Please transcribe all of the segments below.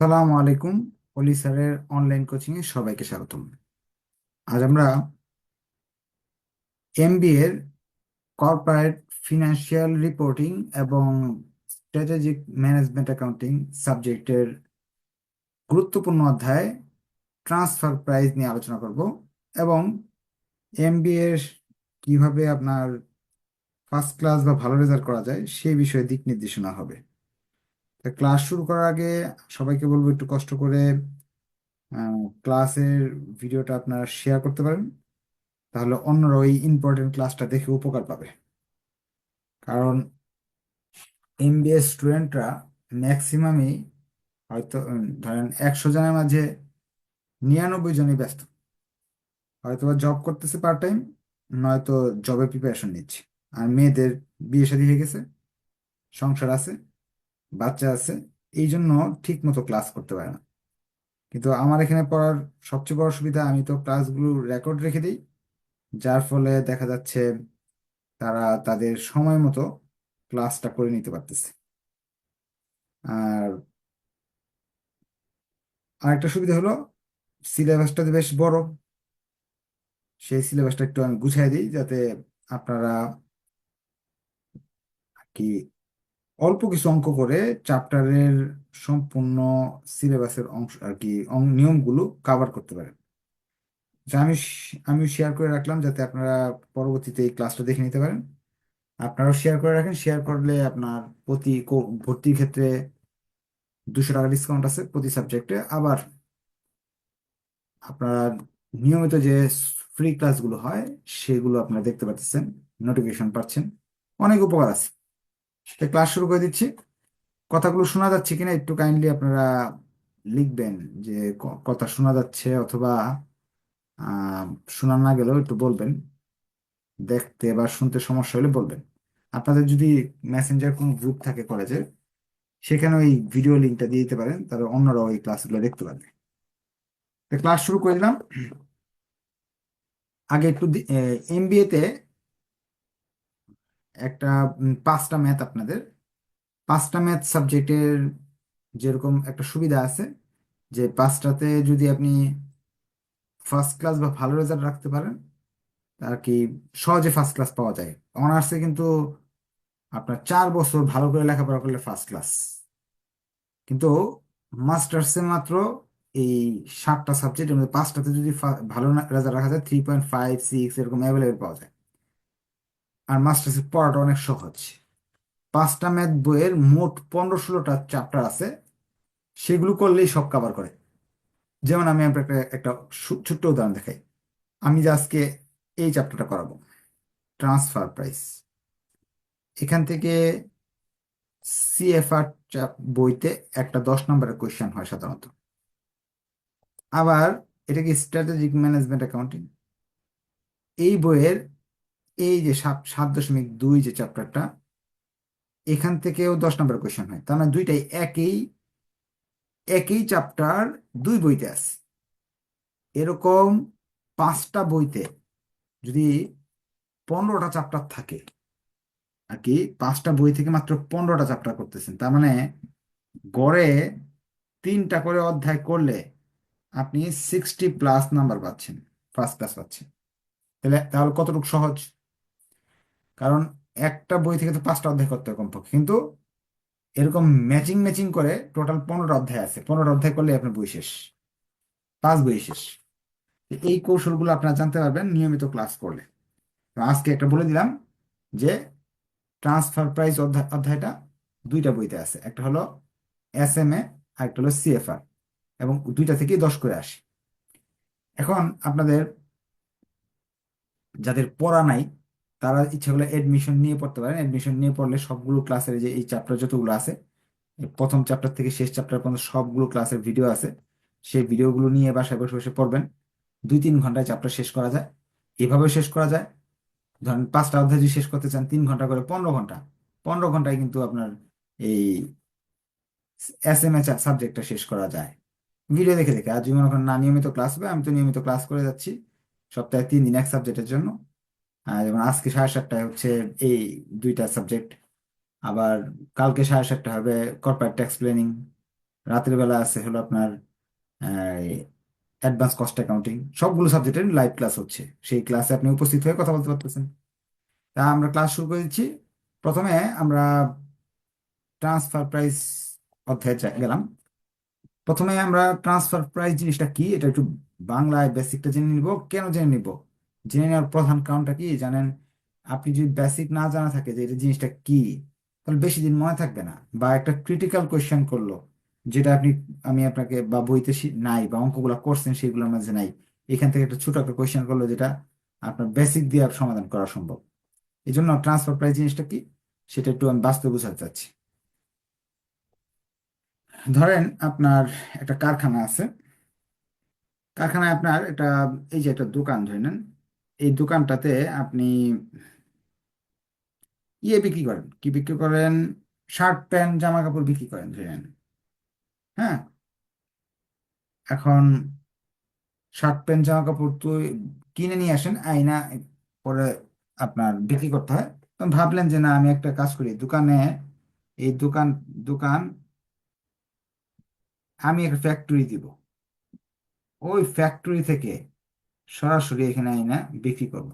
সালামু আলাইকুম অলি স্যারের অনলাইন কোচিং এ সবাইকে স্বাগতম। আজ আমরা এমবিএ এর কর্পোরেট ফিনান্সিয়াল রিপোর্টিং এবং স্ট্র্যাটেজিক ম্যানেজমেন্ট অ্যাকাউন্টিং সাবজেক্টের গুরুত্বপূর্ণ অধ্যায় ট্রান্সফার প্রাইস নিয়ে আলোচনা করব এবং এমবিএ কীভাবে আপনার ফার্স্ট ক্লাস বা ভালো রেজাল্ট করা যায় সেই বিষয়ে দিক নির্দেশনা হবে। তা ক্লাস শুরু করার আগে সবাইকে বলব একটু কষ্ট করে ক্লাসের ভিডিওটা আপনারা শেয়ার করতে পারেন। তাহলে অন্যরা ওই ইম্পর্টেন্ট ক্লাসটা দেখে উপকার পাবে। কারণ এমবিএ স্টুডেন্টরা ম্যাক্সিমামই হয়তো ধরেন একশো জনের মাঝে নিরানব্বই জনই ব্যস্ত। হয়তো বা জব করতেছে পার্ট টাইম নয়তো জবের প্রিপারেশন নিচ্ছে। আর মেয়েদের বিয়ে শাদী হয়ে গেছে, সংসার আছে। বাচ্চা আছে এই জন্য ঠিক মতো ক্লাস করতে পারে না। কিন্তু আমার এখানে পড়ার সবচেয়ে বড় সুবিধা, আমি তো ক্লাসগুলো রেকর্ড রেখে দিই, যার ফলে দেখা যাচ্ছে তারা তাদের সময় মতো ক্লাসটা করে নিতে পারতেছে। আর আরেকটা সুবিধা হলো সিলেবাসটা বেশ বড়, সেই সিলেবাসটা একটু আমি গুছিয়ে দিই, যাতে আপনারা কি অল্প কিছু অঙ্ক করে চ্যাপ্টারের সম্পূর্ণ সিলেবাসের অংশ আর কি নিয়মগুলো কাভার করতে পারেন। যা আমি আমি শেয়ার করে রাখলাম যাতে আপনারা পরবর্তীতে এই ক্লাসটা দেখে নিতে পারেন। আপনারাও শেয়ার করে রাখেন। শেয়ার করলে আপনার প্রতি ভর্তির ক্ষেত্রে দুশো টাকা ডিসকাউন্ট আছে প্রতি সাবজেক্টে আবার আপনার নিয়মিত যে ফ্রি ক্লাসগুলো হয়, সেগুলো আপনারা দেখতে পাচ্ছেন নোটিফিকেশন পাচ্ছেন। অনেক উপকার আছে। সেটা ক্লাস শুরু করে দিচ্ছি। কথাগুলো শোনা যাচ্ছে কিনা একটু কাইন্ডলি আপনারা লিখবেন যে কথা শোনা যাচ্ছে অথবা শোনা না গেলেও একটু বলবেন। দেখতে বা শুনতে সমস্যা হলে বলবেন। আপনাদের যদি মেসেঞ্জার কোনো গ্রুপ থাকে কলেজের সেখানে ওই ভিডিও লিঙ্কটা দিয়ে দিতে পারেন, তাহলে অন্যরাও এই ক্লাসগুলো দেখতে পারবে। তো ক্লাস শুরু করে দিলাম। আগে একটু এমবিএ তে একটা পাঁচটা ম্যাথ আপনাদের। পাঁচটা ম্যাথ সাবজেক্টের যেরকম একটা সুবিধা আছে, যে পাঁচটাতে যদি আপনি ফার্স্ট ক্লাস বা ভালো রেজাল্ট রাখতে পারেন আর কি সহজে ফার্স্ট ক্লাস পাওয়া যায়। অনার্সে কিন্তু আপনার চার বছর ভালো করে লেখাপড়া করলে ফার্স্ট ক্লাস কিন্তু মাস্টার্সে মাত্র এই সাতটা সাবজেক্টের মধ্যে পাঁচটাতে যদি ভালো রেজাল্ট রাখা যায় থ্রি পয়েন্ট ফাইভ সিক্স এরকম অ্যাভেলেবেল পাওয়া যায়। আর মাস্টার্সের পড়াটা অনেক সহজ। পাঁচটা ম্যাথ বইয়ের মোট পনেরো ষোলোটা চ্যাপ্টার আছে, সেগুলো করলেই সব কভার করে। যেমন আমি আপনাকে একটা একটা ছোট্ট উদাহরণ দেখাই। আমি যে আজকে এই চ্যাপ্টারটা করাবো ট্রান্সফার প্রাইস এখান থেকে সিএফআর বইতে একটা দশ নম্বরের কোয়েশ্চেন হয় সাধারণত। আবার এটা কি স্ট্র্যাটেজিক ম্যানেজমেন্ট অ্যাকাউন্টিং এই বইয়ের এই যে সাত দশমিক দুই যে চ্যাপ্টারটা এখান থেকেও দশ নম্বরের কোয়েশ্চেন হয়। তার মানে দুইটাই একই একই চ্যাপ্টার দুই বইতে আছে। এরকম পাঁচটা বইতে যদি পনেরোটা চ্যাপ্টার থাকে, আর কি পাঁচটা বই থেকে মাত্র পনেরোটা চ্যাপ্টার করতেছেন, তার মানে গড়ে তিনটা করে অধ্যায় করলে আপনি সিক্সটি প্লাস নাম্বার পাচ্ছেন ফার্স্ট ক্লাস পাচ্ছেন। তাহলে তাহলে কতটুকু সহজ? কারণ একটা বই থেকে তো পাঁচটা অধ্যায় করতে হয় কমপক্ষে। কিন্তু এরকম ম্যাচিং ম্যাচিং করে টোটাল পনেরোটা অধ্যায় আছে। পনেরোটা অধ্যায় করলে আপনার বই শেষ। পাঁচ বই শেষ। এই কৌশলগুলো আপনারা জানতে পারবেন নিয়মিত ক্লাস করলে। আজকে একটা বলে দিলাম যে ট্রান্সফার প্রাইস অধ্যায়, অধ্যায়টা দুইটা বইতে আছে। একটা হলো এস এম এ আর একটা হলো সিএফআর এবং দুইটা থেকেই দশ করে আসে। এখন আপনাদের যাদের পড়া নাই তারা ইচ্ছা করলে এডমিশন নিয়ে পড়তে পারেন। এডমিশন নিয়ে পড়লে সবগুলো ক্লাসের যে এই চ্যাপ্টার যতগুলো আছে প্রথম চ্যাপ্টার থেকে শেষ চ্যাপ্টার পর্যন্ত সবগুলো ক্লাসের ভিডিও আছে। সেই ভিডিওগুলো নিয়ে বাসায় বসে বসে পড়বেন। দুই তিন ঘন্টায় চ্যাপ্টার শেষ করা যায়। এভাবে শেষ করা যায়। ধরেন পাঁচটা অধ্যায় যদি শেষ করতে চান, তিন ঘণ্টা করে পনেরো ঘণ্টা। পনেরো ঘন্টায় কিন্তু আপনার এই এস এম এ সাবজেক্টটা শেষ করা যায়। ভিডিও দেখে দেখে। আর যদি মনে করেন না, নিয়মিত ক্লাস হবে, আমি তো নিয়মিত ক্লাস করে যাচ্ছি। সপ্তাহে তিন দিন এক সাবজেক্টের জন্য। যেমন আজকে সাড়ে সাতটায় হচ্ছে এই দুইটা সাবজেক্ট আবার কালকে সাড়ে সাতটা হবে কর্পোরেট ট্যাক্স প্ল্যানিং রাতের বেলা আছে হলো আপনার অ্যাডভান্স কস্ট অ্যাকাউন্টিং সবগুলো সাবজেক্টের লাইভ ক্লাস হচ্ছে। সেই ক্লাসে আপনি উপস্থিত হয়ে কথা বলতে পারতেছেন। তা আমরা ক্লাস শুরু করে দিচ্ছি। প্রথমে আমরা ট্রান্সফার প্রাইস অধ্যায়ে গেলাম। প্রথমে আমরা ট্রান্সফার প্রাইস জিনিসটা কি, এটা একটু বাংলায় বেসিকটা জেনে নিব। কেন জেনে নিব? জেনে নেওয়ার প্রধান কারণটা কি জানেন? আপনি যদি বেসিক না জানা থাকে যে এটা জিনিসটা কি, তাহলে বেশি দিন মনে থাকবে না বা একটা ক্রিটিক্যাল কোয়েশ্চেন করল যেটা আপনি, আমি আপনাকে বা বইতে নাই বা অঙ্কগুলো করছেন সেগুলোর মাঝে নাই, এখান থেকে একটা ছোট একটা কোয়েশ্চেন করল যেটা আপনার বেসিক দিয়ে সমাধান করা সম্ভব। এই জন্য ট্রান্সফার প্রাইস জিনিসটা কি? সেটা একটু আমি বাস্তবে বোঝাতে চাচ্ছি। ধরেন আপনার একটা কারখানা আছে। কারখানায় আপনার এটা এই যে একটা দোকান ধরে নেন এই দোকানটাতে আপনি ইয়ে বিক্রি করেন। কি বিক্রি করেন? শার্ট প্যান্ট জামা কাপড় বিক্রি করেন, ধরে নেন। হ্যাঁ? এখন শার্ট প্যান্ট জামা কাপড় তো কিনে নিয়ে আসেন, আইনা পরে আপনার বিক্রি করতে হয়। তখন ভাবলেন যে না, আমি একটা কাজ করি। দোকানে এই দোকান দোকান আমি একটা ফ্যাক্টরি দিব। ওই ফ্যাক্টরি থেকে সরাসরি এখানে আইনা বিক্রি করব।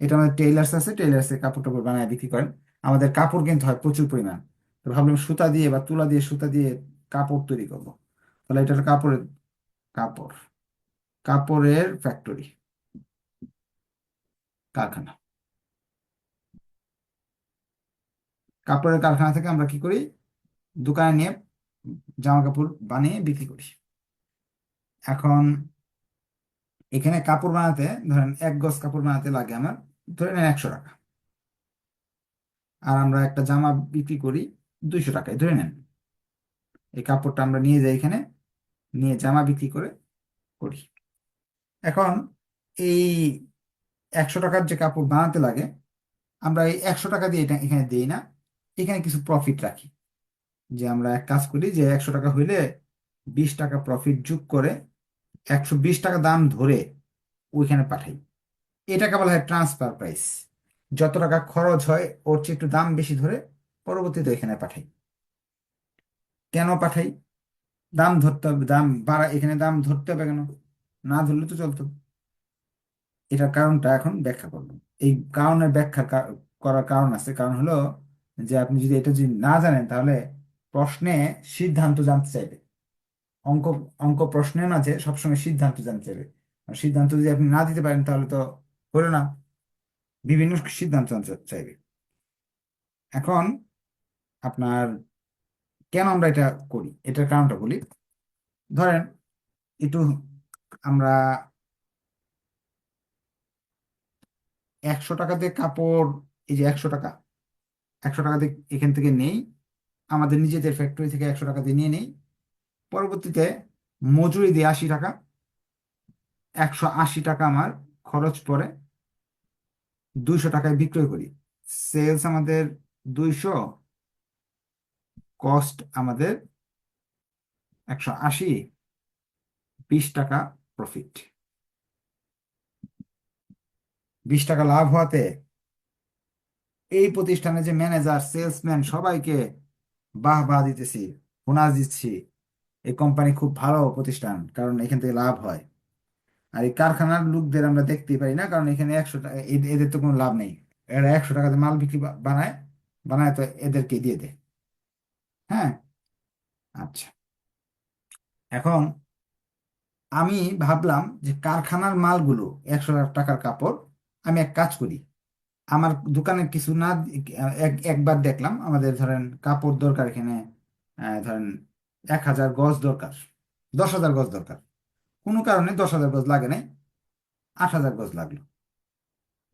এটা আমাদের টেইলার্স আছে টেইলার্সে কাপড় টাপড় বানায় বিক্রি করেন। আমাদের কাপড় কিনতে হয় প্রচুর পরিমাণ। তো ভাবলাম সুতা দিয়ে বা তুলা দিয়ে, সুতা দিয়ে কাপড় তৈরি করব। তাহলে এটা কাপড়ের কাপড়, কাপড়ের ফ্যাক্টরি কারখানা। কাপড়ের কারখানা থেকে আমরা কি করি? দোকানে নিয়ে জামা কাপড় বানিয়ে বিক্রি করি। এখন এখানে কাপড় বানাতে, ধরেন এক গজ কাপড় বানাতে লাগে আমার, ধরে নেন একশো টাকা। আর আমরা একটা জামা বিক্রি করি দুইশো টাকায়, ধরে নেন। এই কাপড়টা আমরা নিয়ে যাই এখানে, নিয়ে জামা বিক্রি করে করি। এখন এই একশো টাকার যে কাপড় বানাতে লাগে, আমরা এই একশো টাকা দিয়ে এটা এখানে দিই না, এখানে কিছু প্রফিট রাখি। যে আমরা এক কাজ করি যে একশো টাকা হইলে বিশ টাকা প্রফিট যোগ করে একশো বিশ টাকা দাম ধরে ওইখানে পাঠাই। এটাকে বলা হয় ট্রান্সফার প্রাইস যত টাকা খরচ হয়, ওর চেয়ে একটু দাম বেশি ধরে পরবর্তীতে এখানে পাঠাই। কেন পাঠাই? দাম ধরতে হবে, দাম বাড়া, এখানে দাম ধরতে হবে কেন? না ধরলে তো চলতো। এটার কারণটা এখন ব্যাখ্যা করব। এই কারণের ব্যাখ্যা করার কারণ আছে। কারণ হলো যে আপনি যদি এটা যদি না জানেন, তাহলে প্রশ্নে সিদ্ধান্ত জানতে চাইবে। অঙ্ক অঙ্ক প্রশ্নের মাঝে সবসময় সিদ্ধান্ত জানতে আর সিদ্ধান্ত যদি আপনি না দিতে পারেন, তাহলে তো হলো না। বিভিন্ন সিদ্ধান্ত জানতে চাইবে। এখন আপনার কেন আমরা এটা করি? এটার কারণটা বলি। ধরেন, একটু আমরা একশো টাকা দিয়ে কাপড়, এই যে একশো টাকা একশো টাকা দিয়ে এখান থেকে নেই। আমাদের নিজেদের ফ্যাক্টরি থেকে একশো টাকা দিয়ে নিয়ে নেই। পরবর্তীতে মজুরি দিয়ে আশি টাকা, একশো আশি টাকা আমার খরচ পড়ে, দুইশো টাকায় বিক্রয় করি। সেলস আমাদের দুইশো কস্ট আমাদের একশো আশি, বিশ টাকা প্রফিট বিশ টাকা লাভ হওয়াতে এই প্রতিষ্ঠানে যে ম্যানেজার সেলসম্যান সবাইকে বাহ বাহ দিতেছি, বোনাস দিচ্ছি এই কোম্পানি খুব ভালো প্রতিষ্ঠান, কারণ এখান থেকে লাভ হয়। আর এই কারখানার লোকদের আমরা দেখতেই পারি না, কারণ এখানে একশো টাকা এদের তো কোনো লাভ নেই। এরা একশো টাকাতে মাল বিক্রি বানায় বানায় তো এদেরকে দিয়ে দেয়। হ্যাঁ? আচ্ছা। এখন আমি ভাবলাম যে কারখানার মালগুলো একশো টাকার কাপড়, আমি এক কাজ করি। আমার দোকানে কিছু না, এক, একবার দেখলাম, আমাদের ধরেন কাপড় দরকার এখানে ধরেন এক হাজার গজ দরকার, দশ হাজার গজ দরকার। কোনো কারণে দশ হাজার গজ লাগে নাই, আট হাজার গজ লাগল।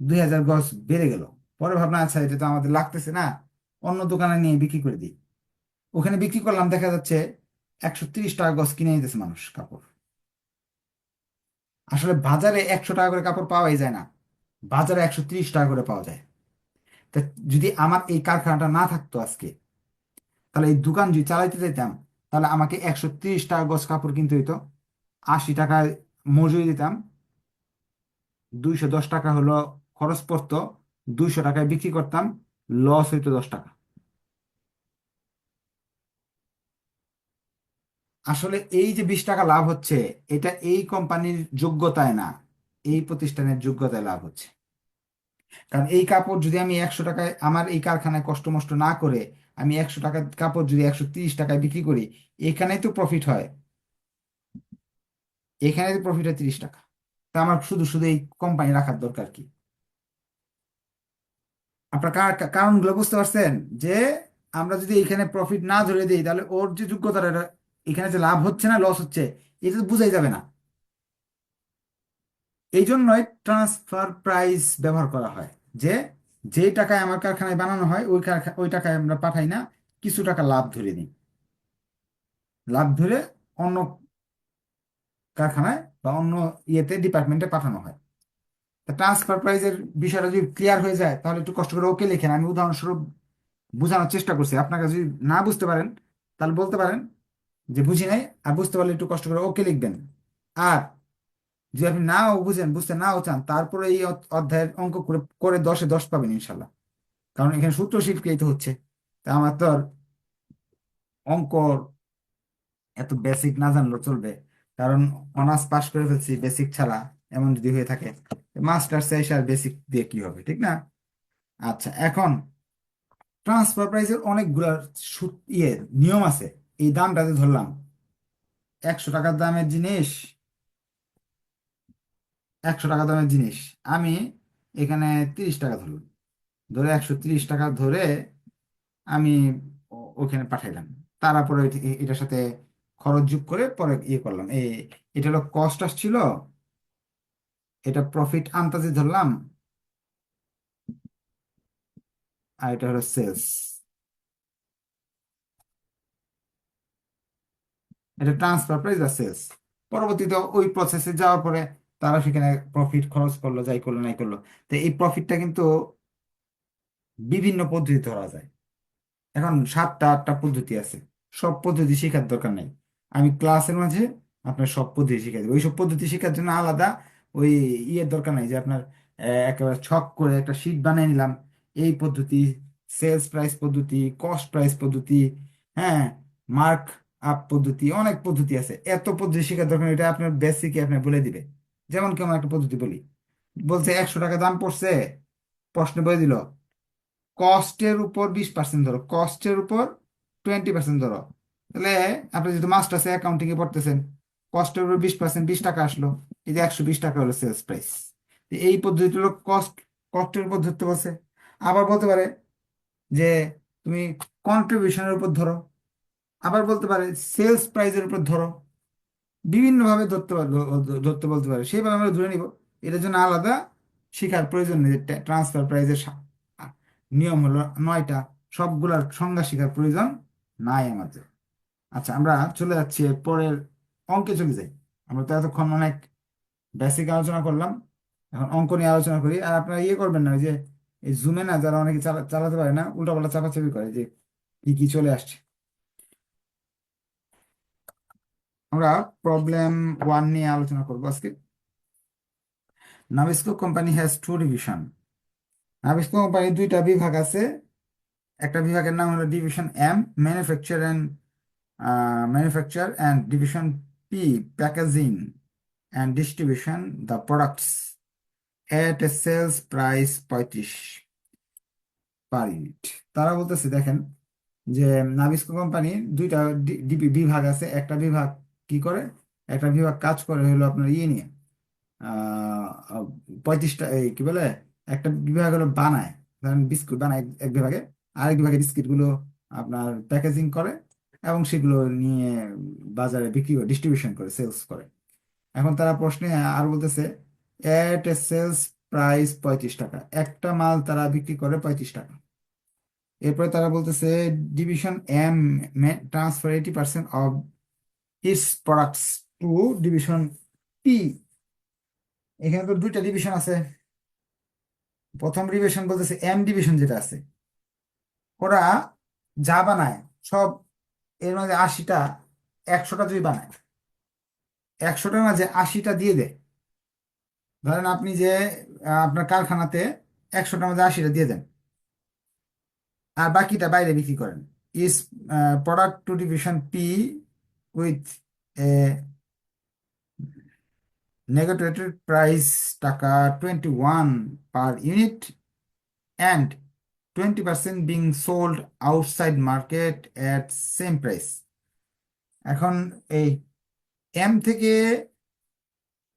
দুই হাজার গজ বেড়ে গেল। পরে ভাবনা আচ্ছা এটা তো আমাদের লাগতেছে না, অন্য দোকানে নিয়ে বিক্রি করে দিই। ওখানে বিক্রি করলাম, দেখা যাচ্ছে একশো তিরিশ টাকা গজ কিনে নিতেছে মানুষ কাপড়। আসলে বাজারে একশো টাকা করে কাপড় পাওয়াই যায় না, বাজারে একশো তিরিশ টাকা করে পাওয়া যায়। তা যদি আমার এই কারখানাটা না থাকতো আজকে, তাহলে এই দোকান যদি চালাইতে যেতাম তাহলে আমাকে একশো তিরিশ টাকা গজ কাপড় কিনতে হইতো। আশি টাকায় মজুরি দিতাম। দুইশো দশ টাকা হলো খরচ পড়তো। দুইশো টাকায় বিক্রি করতাম। লস হইতো দশ টাকা। আসলে এই যে বিশ টাকা লাভ হচ্ছে, এটা এই কোম্পানির যোগ্যতায় না, এই প্রতিষ্ঠানের যোগ্যতায় লাভ হচ্ছে। কারণ এই কাপড় যদি আমি একশো টাকায়, আমার এই কারখানায় কষ্ট মষ্ট না করে আমি একশো টাকার কাপড় যদি একশো তিরিশ টাকায় বিক্রি করি, এখানেই তো প্রফিট হয়। এখানে তো প্রফিট হয় তিরিশ টাকা। তা আমার শুধু শুধু এই কোম্পানি রাখার দরকার কি? আপনার কার- কারণগুলো বুঝতে পারছেন? যে আমরা যদি এখানে প্রফিট না ধরে দিই, তাহলে ওর যে যোগ্যতাটা এখানে যে লাভ হচ্ছে না লস হচ্ছে, এটা তো বোঝাই যাবে না। এই জন্যই ট্রান্সফার প্রাইস ব্যবহার করা হয়। যে যে টাকায় আমার কারখানায় বানানো হয়, ওই কারখা- ওই টাকায় আমরা পাঠাই না, কিছু টাকা লাভ ধরে নিই। লাভ ধরে অন্য কারখানায় বা অন্য ইয়েতে, ডিপার্টমেন্টে পাঠানো হয়। ট্রান্সফার প্রাইসের বিষয়টা যদি ক্লিয়ার হয়ে যায়, তাহলে একটু কষ্ট করে ওকে লেখেন। আমি উদাহরণস্বরূপ বোঝানোর চেষ্টা করছি। আপনাকে যদি না বুঝতে পারেন, তাহলে বলতে পারেন যে বুঝি নাই, আর বুঝতে পারলে একটু কষ্ট করে ওকে লিখবেন। আর যদি আপনি নাও বুঝেন, বুঝতে নাও চান, তারপরে এই অধ্যায়ের অঙ্ক করে করে দশে দশ পাবেন ইনশাল্লাহ। কারণ এখানে সূত্র তো হচ্ছে। তা আমার তো অঙ্ক এত বেসিক না জানলেও চলবে। কারণ অনার্স পাশ করে ফেলছি বেসিক ছাড়া এমন যদি হয়ে থাকে মাস্টার্স এসে আর বেসিক দিয়ে কি হবে, ঠিক না? আচ্ছা এখন ট্রান্সফার প্রাইসের অনেকগুলা ইয়ে নিয়ম আছে। এই দামটাতে ধরলাম, একশো টাকার দামের জিনিস একশো টাকা দামের জিনিস। আমি এখানে তিরিশ টাকা ধরলাম ধরে একশো তিরিশ টাকা ধরে আমি ওখানে পাঠাইলাম। তারপরে এটি- এটার সাথে খরচ যোগ করে পরে ইয়ে করলাম। এই এটা হলো কস্ট আসছিল, এটা প্রফিট আন্দাজে ধরলাম, আর এটা হলো সেলস এটা ট্রান্সফার প্রাইস আর সেলস পরবর্তীতে ওই প্রসেসে যাওয়ার পরে তারা সেখানে প্রফিট খরচ করল, যাই করল, নাই করল। তো এই প্রফিটটা কিন্তু বিভিন্ন পদ্ধতি ধরা যায়। এখন সাতটা, আটটা পদ্ধতি আছে। সব পদ্ধতি শেখার দরকার নেই। আমি ক্লাসের মাঝে আপনার সব পদ্ধতি শিখাই দেবো। ওই সব পদ্ধতি শেখার জন্য আলাদা ওই ইয়ের দরকার নাই যে আপনার একেবারে ছক করে একটা শিট বানিয়ে নিলাম। এই পদ্ধতি সেলস প্রাইস পদ্ধতি কস্ট প্রাইস পদ্ধতি হ্যাঁ মার্ক আপ পদ্ধতি, অনেক পদ্ধতি আছে। এত পদ্ধতি শেখার দরকার এটা আপনার বেসিকে আপনার বলে দিবে। যেমন কেমন একটা পদ্ধতি বলি। বলছে একশো টাকা দাম পড়ছে, প্রশ্ন বলে দিল কস্টের উপর বিশ পার্সেন্ট ধরো কস্টের উপর টোয়েন্টি পার্সেন্ট ধরো। তাহলে আপনি যেহেতু মাস্টার্সে অ্যাকাউন্টিং এ পড়তেছেন কস্টের উপর বিশ পার্সেন্ট বিশ টাকা আসলো, এই যে একশো বিশ টাকা হলো সেলস প্রাইস এই পদ্ধতি হলো কস্ট কস্টের উপর ধরতে বলছে। আবার বলতে পারে যে তুমি কন্ট্রিবিউশনের উপর ধরো, আবার বলতে পারে সেলস প্রাইসের উপর ধরো। বিভিন্নভাবে ধরতে ধরতে বলতে পারে। সেইভাবে আমরা ধরে নিব, এটার জন্য আলাদা শিখার প্রয়োজন নেই ট্রান্সফার প্রাইজের নিয়ম হলো নয়টা, সবগুলার সংজ্ঞা শেখার প্রয়োজন নাই আমাদের। আচ্ছা আমরা চলে যাচ্ছি পরের অঙ্কে চলে যাই। আমরা তো এতক্ষণ অনেক বেসিক আলোচনা করলাম, এখন অঙ্ক নিয়ে আলোচনা করি। আর আপনারা ইয়ে করবেন না যে এই জুমে না যারা অনেকে চালা- চালাতে পারে না, উল্টাপাল্টা চাপাচাপি করে যে কি কি চলে আসছে। আমরা প্রবলেম ওয়ান নিয়ে আলোচনা করব আজকে। Nabisco company has two division Nabisco কোম্পানির দুইটা বিভাগ আছে। একটা বিভাগের নাম হলো division M manufacture and manufacture and division P packaging and distribution the products at a sales price পঁয়ত্রিশ পার ইউনিট তারা বলতেছে, দেখেন যে নাবিস্কো কোম্পানি দুইটা বিভাগ আছে। একটা বিভাগ কি করে? একটা বিভাগ কাজ করে হলো আপনার ইয়ে নিয়ে। পঁয়ত্রিশটা, এই কি বলে? একটা বিভাগ হলো বানায়। ধরেন বিস্কুট বানায় এক বিভাগে। আরেক বিভাগে বিস্কিটগুলো আপনার প্যাকেজিং করে এবং সেগুলো নিয়ে বাজারে বিক্রি করে ডিস্ট্রিবিউশন করে সেলস করে। এখন তারা প্রশ্নে আর বলতেছে এট এ সেলস প্রাইস পঁয়ত্রিশ টাকা। একটা মাল তারা বিক্রি করে পঁয়ত্রিশ টাকা। এরপরে তারা বলতেছে division M transfer eighty percent of its products to division P এখানে তো দুইটা ডিভিশন আছে। প্রথম ডিভিশন বলতেছে এম ডিভিশন যেটা আছে। ওরা যা বানায়, সব এর মাঝে আশিটা, একশোটা যদি বানায়, একশোটার মাঝে আশিটা দিয়ে দেয়। ধরেন আপনি যে আপনার কারখানাতে একশোটার মাঝে আশিটা দিয়ে দেন। আর বাকিটা বাইরে বিক্রি করেন। Is product to division P with a negotiated price টাকা twenty one per unit and twenty percent being sold outside market at same price এখন এই এম থেকে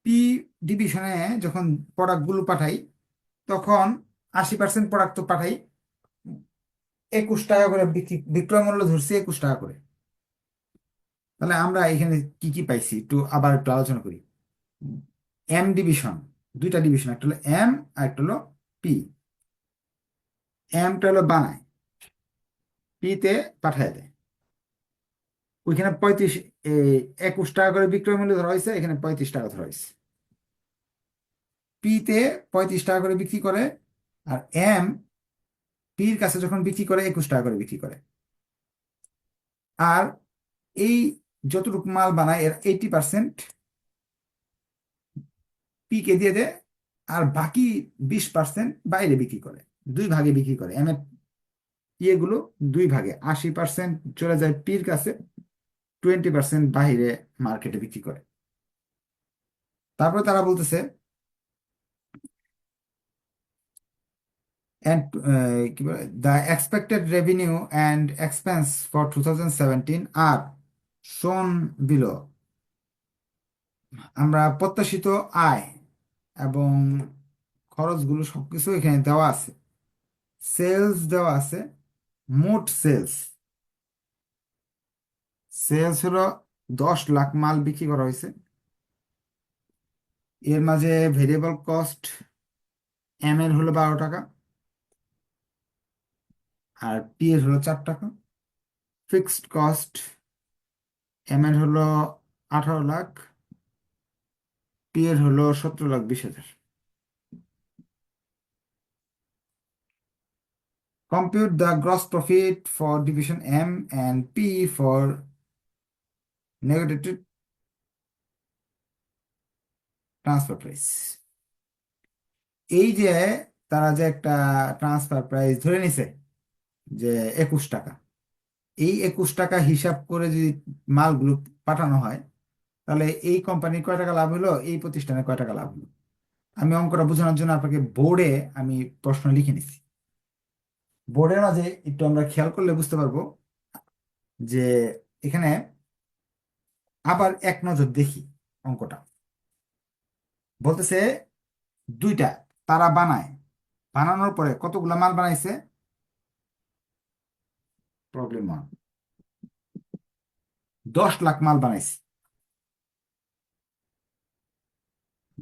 পি ডিভিশনে যখন প্রোডাক্টগুলো পাঠাই, তখন আশি পার্সেন্ট প্রোডাক্ট তো পাঠাই, একুশ টাকা করে বিক্রি, বিক্রয় মূল্য ধরছি একুশ টাকা করে। তাহলে আমরা এখানে কি কি পাইছি? একটু আবার একটু আলোচনা করি। এম ডিভিশন দুইটা ডিভিশন একটা হলো এম আর একটা হলো পি এমটা হলো বানায় পিতে পাঠায় দেয়। ওইখানে পঁয়ত্রিশ একুশ টাকা করে বিক্রয় মূল্য ধরা হয়েছে, এখানে পঁয়ত্রিশ টাকা ধরা হয়েছে। পিতে পঁয়ত্রিশ টাকা করে বিক্রি করে, আর এম পির কাছে যখন বিক্রি করে, একুশ টাকা করে বিক্রি করে। আর এই যতটুকু মাল বানায় এর এইটি পার্সেন্ট পিকে দিয়ে দেয় আর বাকি বিশ পার্সেন্ট বাইরে বিক্রি করে দুই ভাগে বিক্রি করে। এম ইয়েগুলো দুই ভাগে আশি পার্সেন্ট চলে যায় পির কাছে টোয়েন্টি পার্সেন্ট বাহিরে মার্কেটে বিক্রি করে। তারপরে তারা বলতেছে and uh, the expected revenue and expense for 2017 are shown below আমরা প্রত্যাশিত আয় এবং খরচগুলো সবকিছু এখানে দেওয়া আছে। সেলস দেওয়া আছে, মোট সেলস। সেলস হলো দশ লাখ মাল বিক্রি করা হয়েছে। এর মাঝে ভেরিয়েবল কস্ট এম এর হলো বারো টাকা। আর পি এর হলো চার টাকা। ফিক্সড কস্ট এম এর হলো আঠারো লাখ পি এর হলো সতেরো লাখ বিশ হাজার। Compute the gross profit for division M and P for negative transfer price এই যে তারা যে একটা ট্রান্সফার প্রাইস ধরে নিছে, যে একুশ টাকা এই একুশ টাকা হিসাব করে যদি মালগুলো পাঠানো হয়, তাহলে এই কোম্পানির কয় টাকা লাভ হলো? এই প্রতিষ্ঠানের কয় টাকা লাভ হলো? আমি অঙ্কটা বোঝানোর জন্য আপনাকে বোর্ডে আমি প্রশ্ন লিখে নিছি বোর্ডের মাঝে একটু আমরা খেয়াল করলে বুঝতে পারব যে এখানে আবার এক নজর দেখি অঙ্কটা। বলতেছে দুইটা, তারা বানায়। বানানোর পরে কতগুলা মাল বানাইছে? প্রবলেম ওয়ান দশ লাখ মাল বানাইছে।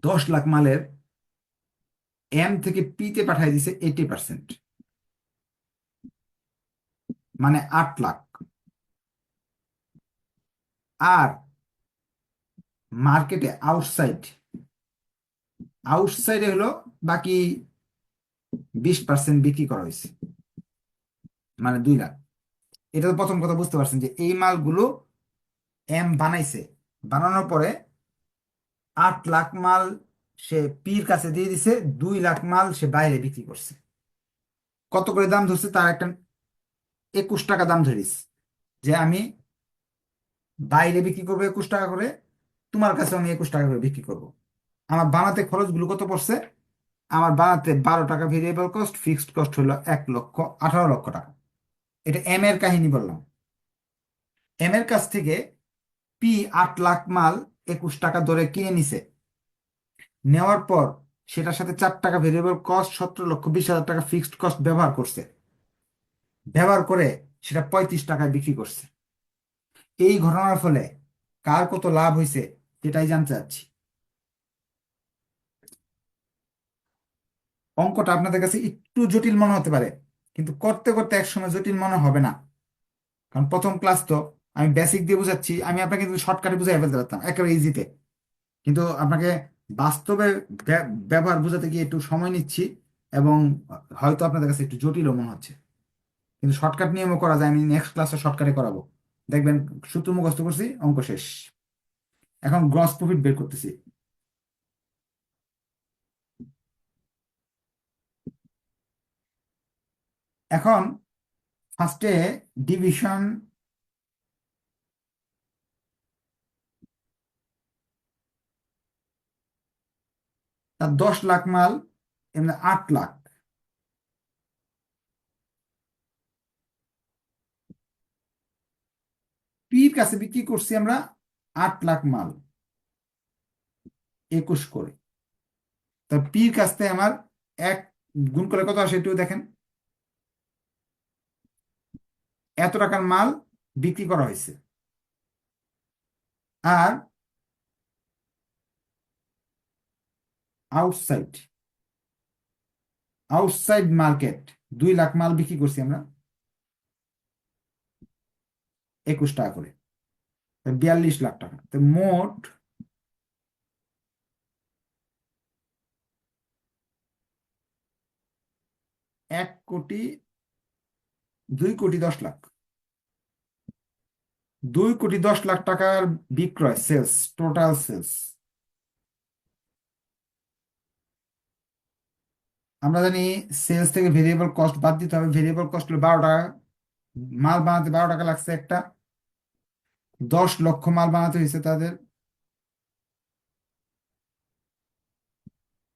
দশ লাখ মালের এম থেকে পিতে পাঠাই দিছে এইটি পার্সেন্ট মানে আট লাখ। আর মার্কেটে আউটসাইড আউটসাইডে হলো বাকি বিশ পার্সেন্ট বিক্রি করা হয়েছে। মানে দুই লাখ। এটা তো প্রথম কথা বুঝতে পারছেন যে এই মালগুলো এম বানাইছে। বানানোর পরে আট লাখ মাল সে পির কাছে দিয়ে দিছে, দুই লাখ মাল সে বাইরে বিক্রি করছে। কত করে দাম ধরছে তার একটা একুশ টাকা দাম ধরিস যে আমি বাইরে বিক্রি করব একুশ টাকা করে, তোমার কাছে আমি একুশ টাকা করে বিক্রি করব। আমার বানাতে খরচগুলো কত পড়ছে? আমার বানাতে বারো টাকা ভেরিয়েবল কস্ট ফিক্সড কস্ট হলো এক লক্ষ আঠারো লক্ষ টাকা। এটা এম এর কাহিনী বললাম। এম এর কাছ থেকে পি আট লাখ মাল একুশ টাকা দরে কিনে নিছে। নেওয়ার পর সেটার সাথে চার টাকা ভেরিয়েবল কস্ট সতেরো লক্ষ বিশ হাজার টাকা ফিক্সড কস্ট ব্যবহার করছে। ব্যবহার করে সেটা পঁয়ত্রিশ টাকায় বিক্রি করছে। এই ঘটনার ফলে কার কত লাভ হয়েছে সেটাই জানতে চাচ্ছি। অঙ্কটা আপনাদের কাছে একটু জটিল মনে হতে পারে। কিন্তু করতে করতে একসময় জটিল মনে হবে না। কারণ প্রথম ক্লাস তো আমি বেসিক দিয়ে বুঝাচ্ছি, আমি আপনাকে কিন্তু শর্টকাটে বুঝাই ফেলতে পারতাম, একেবারে ইজিতে কিন্তু আপনাকে বাস্তবে ব্যবহার বোঝাতে গিয়ে একটু সময় নিচ্ছি এবং হয়তো আপনাদের কাছে একটু জটিলও মনে হচ্ছে। কিন্তু শর্টকাট নিয়মও করা যায়, আমি নেক্সট ক্লাসে শর্টকাটে করাবো। দেখবেন সূত্র মুখস্থ করছি, অঙ্ক শেষ। এখন গ্রস প্রফিট বের করতেছি। এখন ফার্স্টে ডিভিশন তার দশ লাখ মাল, এমনি আট লাখ। পির কাছে বিক্রি করছি আমরা আট লাখ মাল, একুশ করে। তা পির কাছ থেকে আমার এক গুণ করে কত আসে একটু দেখেন। এত টাকার মাল বিক্রি করা হয়েছে। আর আউটসাইড আউটসাইড মার্কেট দুই লাখ মাল বিক্রি করছি আমরা। একুশ টাকা করে। বিয়াল্লিশ লাখ টাকা। তো মোট এক কোটি দুই কোটি দশ লাখ। দুই কোটি দশ লাখ টাকার বিক্রয় সেলস টোটাল সেলস আমরা জানি সেলস থেকে ভেরিয়েবল কস্ট বাদ দিতে হবে। ভেরিয়েবল কস্ট হলো বারো টাকা। মাল বানাতে বারো টাকা লাগছে একটা। দশ লক্ষ মাল বানাতে হয়েছে তাদের।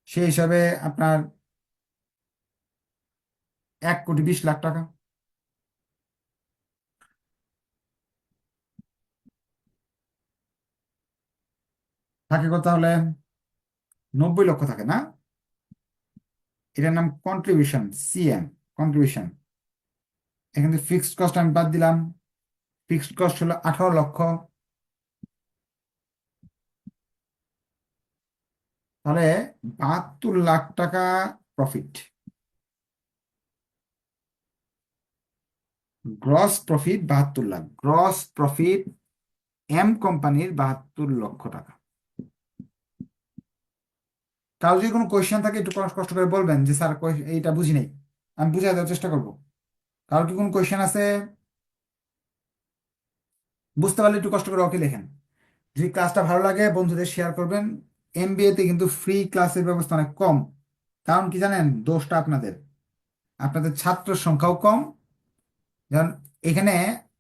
সেই হিসাবে আপনার এক কোটি বিশ লাখ টাকা। থাকে কত তাহলে? নব্বই লক্ষ থাকে, না? এটার নাম কন্ট্রিবিউশন সিএম কন্ট্রিবিউশন এখান ফিক্সড কস্ট আমি বাদ দিলাম। ফিক্সড কস্ট হলো আঠারো লক্ষ। তাহলে বাহাত্তর লাখ টাকা প্রফিট গ্রস প্রফিট বাহাত্তর লাখ। গ্রস প্রফিট এম কোম্পানির বাহাত্তর লক্ষ টাকা। কারও যদি কোনো কোয়েশ্চেন থাকে, একটু কষ্ট করে বলবেন, যে স্যার এইটা বুঝি নেই। আমি বুঝাই দেওয়ার চেষ্টা করব। কারও কি কোনো কোয়েশ্চেন আছে? বুঝতে পারলে একটু কষ্ট করে ওকে লেখেন। যদি ক্লাসটা ভালো লাগে, বন্ধুদের শেয়ার করবেন। এম এমবিএতে কিন্তু ফ্রি ক্লাসের ব্যবস্থা অনেক কম। কারণ কি জানেন? দোষটা আপনাদের। আপনাদের ছাত্র সংখ্যাও কম। যেমন এখানে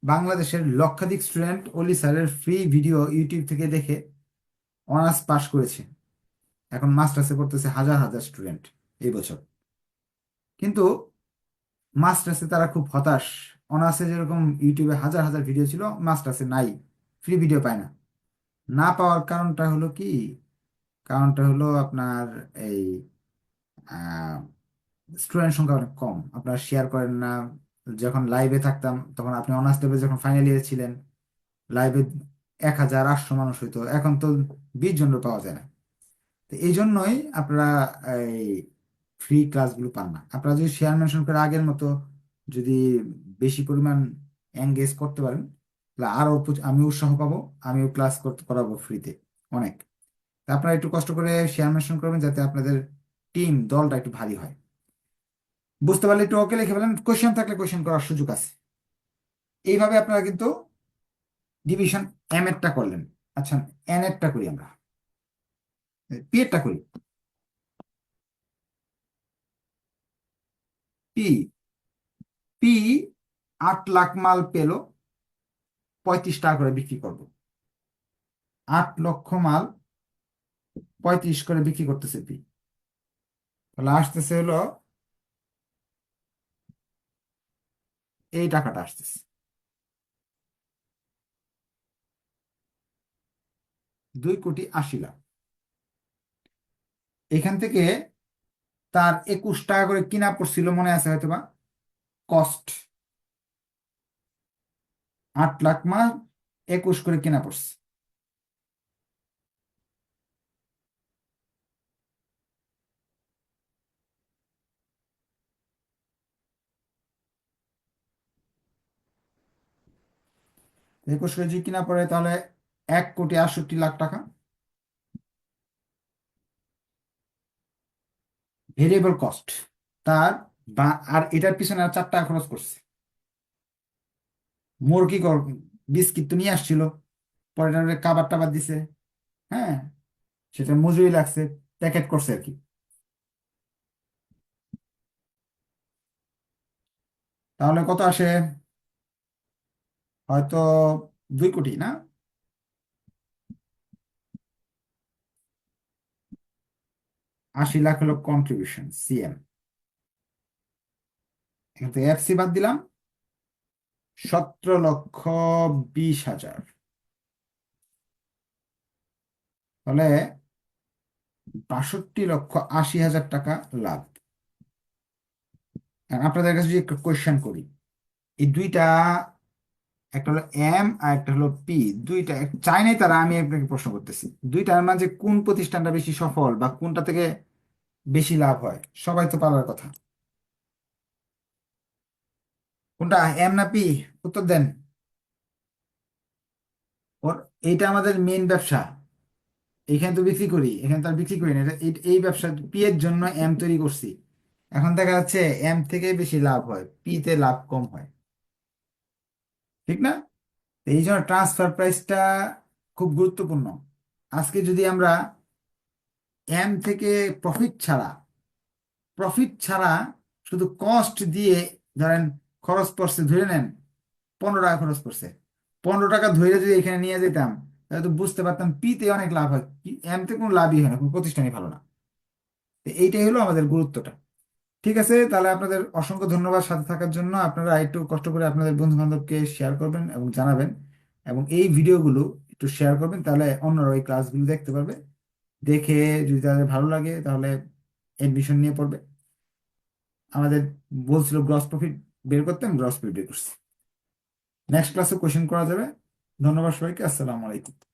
বাংলাদেশের লক্ষাধিক স্টুডেন্ট অলি স্যারের ফ্রি ভিডিও ইউটিউব থেকে দেখে অনার্স পাশ করেছে। এখন মাস্টার্সে পড়তেছে হাজার হাজার স্টুডেন্ট এই বছর। কিন্তু মাস্টার্সে তারা খুব হতাশ। অনার্সে যেরকম ইউটিউবে হাজার হাজার ভিডিও ছিল, মাস্টার্সে নাই। ফ্রি ভিডিও পায় না। না পাওয়ার কারণটা হলো কি? কারণটা হলো আপনার এই স্টুডেন্ট সংখ্যা অনেক কম। আপনারা শেয়ার করেন না। যখন লাইভে থাকতাম, তখন আপনি অনার্স লেভেলে যখন ফাইনাল ইয়ারে ছিলেন লাইভে এক হাজার আটশো মানুষ হইতো। এখন তো বিশ জন পাওয়া যায় না। তো এই জন্যই আপনারা এই ফ্রি ক্লাসগুলো পান না। আপনারা যদি শেয়ার মেনশন করে আগের মতো যদি বেশি পরিমাণ এঙ্গেজ করতে পারেন, তাহলে আরও আমি উৎসাহ পাবো, আমিও ক্লাস করতে, করাবো ফ্রিতে অনেক। তা আপনারা একটু কষ্ট করে শেয়ার মেনশন করবেন যাতে আপনাদের টিম দলটা একটু ভারী হয়। বুঝতে পারলে একটু ওকে লিখে ফেলেন। কোয়েশ্চেন থাকলে কোয়েশ্চেন করার সুযোগ আছে। এইভাবে আপনারা কিন্তু ডিভিশন এম এরটা করলেন। আচ্ছা এন এরটা করি আমরা। পি এরটা করি। পি পি আট লাখ মাল পেল, পঁয়ত্রিশ টাকা করে বিক্রি করব। আট লক্ষ মাল পঁয়ত্রিশ করে বিক্রি করতেছে পি তাহলে আসতেছে হলো, এই টাকাটা আসতেছে। দুই কোটি আশি লাখ। এখান থেকে তার একুশ টাকা করে কিনা পড়ছিল, মনে আছে হয়তো বা কস্ট আট লাখ মাস একুশ করে কিনা পড়ছে। একুশ কেজি কিনা পড়ে তাহলে এক কোটি আটষট্টি লাখ টাকা। ভেরিয়েবল কস্ট তার বা, আর এটার পিছনে আর চার টাকা খরচ করছে। মুরগি বিস্কিট তো নিয়ে আসছিল, পরে কাবার টাবার দিছে হ্যাঁ? সেটা মজুরি লাগছে প্যাকেট করছে আর কি। তাহলে কত আসে? হয়তো দুই কোটি, না? আশি লাখ হলো কন্ট্রিবিউশন সিএম এখান এফসি বাদ দিলাম। সতেরো লক্ষ বিশ হাজার। তাহলে বাষট্টি লক্ষ আশি হাজার টাকা লাভ। আপনাদের কাছে যদি কোয়েশ্চেন করি, এই দুইটা, একটা হলো এম আর একটা হলো পি দুইটা চাই নাই তারা, আমি আপনাকে প্রশ্ন করতেছি, দুইটার মাঝে কোন প্রতিষ্ঠানটা বেশি সফল বা কোনটা থেকে বেশি লাভ হয়। সবাই তো পারার কথা। কোনটা? এম না পি? উত্তর দেন। ওর, এইটা আমাদের মেন ব্যবসা। এখানে তো বিক্রি করি, এখানে তো আর বিক্রি করি না। এটা, এই ব্যবসা পি এর জন্য এম তৈরি করছি। এখন দেখা যাচ্ছে এম থেকে বেশি লাভ হয় পি তে লাভ কম হয়। ঠিক না? এই জন্য ট্রান্সফার প্রাইসটা খুব গুরুত্বপূর্ণ। আজকে যদি আমরা এম থেকে প্রফিট ছাড়া প্রফিট ছাড়া শুধু কস্ট দিয়ে ধরেন খরচ পড়ছে, ধরে নেন পনেরো টাকা খরচ পড়ছে। পনেরো টাকা ধরে যদি এখানে নিয়ে যেতাম, তাহলে তো বুঝতে পারতাম পিতে অনেক লাভ হয় এম তে কোনো লাভই হয় না, কোনো প্রতিষ্ঠানই ভালো না। এইটাই হলো আমাদের গুরুত্বটা। ঠিক আছে, তাহলে আপনাদের অসংখ্য ধন্যবাদ সাথে থাকার জন্য। আপনারা একটু কষ্ট করে আপনাদের বন্ধু বান্ধবকে শেয়ার করবেন এবং জানাবেন এবং এই ভিডিওগুলো একটু শেয়ার করবেন, তাহলে অন্যরা ওই ক্লাসগুলো দেখতে পারবে। দেখে যদি তাদের ভালো লাগে, তাহলে এডমিশন নিয়ে পড়বে। আমাদের বলছিল গ্রস প্রফিট বের করতে, আমি গ্রস প্রফিট বের করছি। নেক্সট ক্লাসে কোশ্চেন করা যাবে। ধন্যবাদ সবাইকে, আসসালামু আলাইকুম।